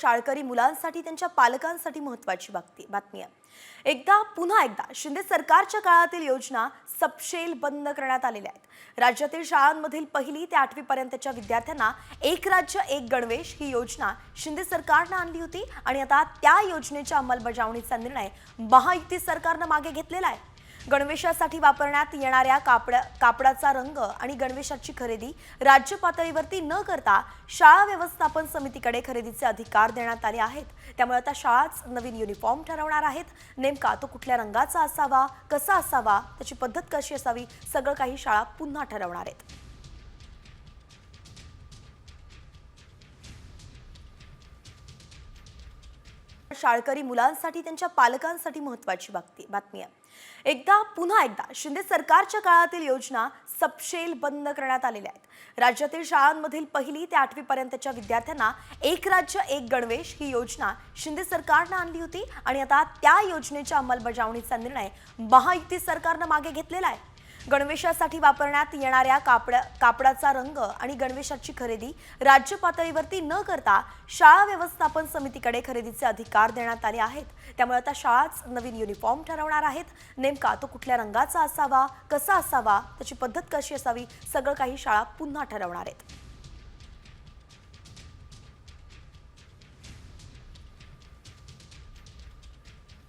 शाळकरी मुलांसाठी त्यांच्या पालकांसाठी महत्वाची बातमी बातमी आहे. एकदा पुन्हा एकदा शिंदे सरकारच्या काळातील योजना सपशेल बंद करण्यात आलेल्या आहेत. राज्यातील शाळांमधील पहिली ते आठवी पर्यंतच्या विद्यार्थ्यांना एक राज्य एक गणवेश ही योजना शिंदे सरकारनं आणली होती आणि आता त्या योजनेच्या अंमलबजावणीचा निर्णय महायुती सरकारनं मागे घेतलेला आहे. गणवेशासाठी वापरण्यात येणाऱ्या कापड कापडाचा रंग आणि गणवेशाची खरेदी राज्य पातळीवरती न करता शाळा व्यवस्थापन समितीकडे खरेदीचे अधिकार देण्यात आले आहेत. त्यामुळे आता शाळाच नवीन युनिफॉर्म ठरवणार आहेत. नेमका तो कुठल्या रंगाचा असावा कसा असावा त्याची पद्धत कशी असावी सगळं काही शाळा पुन्हा ठरवणार आहेत. शाळकरी मुलांसाठी त्यांच्या पालकांसाठी महत्वाची बातमी बातमी आहे. एकदा पुन्हा एकदा शिंदे सरकारच्या काळातील योजना सपशेल बंद करण्यात आलेल्या आहेत. राज्यातील शाळांमधील पहिली ते आठवी पर्यंतच्या विद्यार्थ्यांना एक राज्य एक गणवेश ही योजना शिंदे सरकारनं आणली होती आणि आता त्या योजनेच्या अंमलबजावणीचा निर्णय महायुती सरकारनं मागे घेतलेला आहे. गणवेशासाठी वापरण्यात येणाऱ्या कापड कापडाचा रंग आणि गणवेशाची खरेदी राज्य पातळीवरती न करता शाळा व्यवस्थापन समितीकडे खरेदीचे अधिकार देण्यात आले आहेत. त्यामुळे आता शाळाच नवीन युनिफॉर्म ठरवणार आहेत. नेमका तो कुठल्या रंगाचा असावा कसा असावा त्याची पद्धत कशी असावी सगळं काही शाळा पुन्हा ठरवणार आहेत.